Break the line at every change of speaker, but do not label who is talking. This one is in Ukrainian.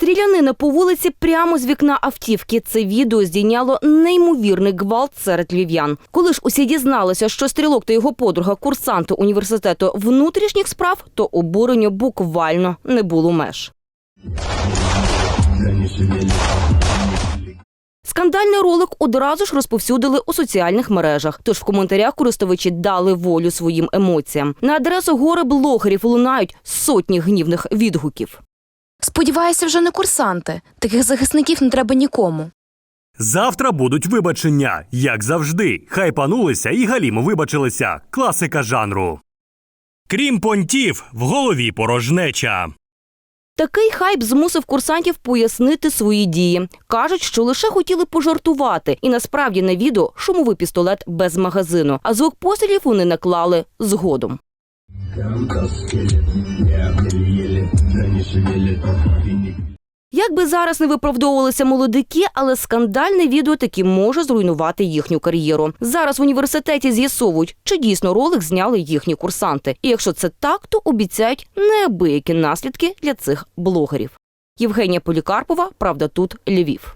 Стрілянина по вулиці прямо з вікна автівки. Це відео здійняло неймовірний гвалт серед львів'ян. Коли ж усі дізналися, що стрілок та його подруга курсанти університету внутрішніх справ, то обуренню буквально не було меж. Скандальний ролик одразу ж розповсюдили у соціальних мережах. Тож в коментарях користувачі дали волю своїм емоціям. На адресу гори блогерів лунають сотні гнівних відгуків.
Сподіваюся, вже не курсанти. Таких захисників не треба нікому.
Завтра будуть вибачення, як завжди. Хайпанулися і галімо вибачилися. Класика жанру. Крім понтів, в голові порожнеча.
Такий хайп змусив курсантів пояснити свої дії. Кажуть, що лише хотіли пожартувати, і насправді на відео шумовий пістолет без магазину. А звук пострілів вони наклали згодом. Як би зараз не виправдовувалися молодики, але скандальне відео таки може зруйнувати їхню кар'єру. Зараз в університеті з'ясовують, чи дійсно ролик зняли їхні курсанти. І якщо це так, то обіцяють неабиякі наслідки для цих блогерів. Євгенія Полікарпова, правда, тут Львів.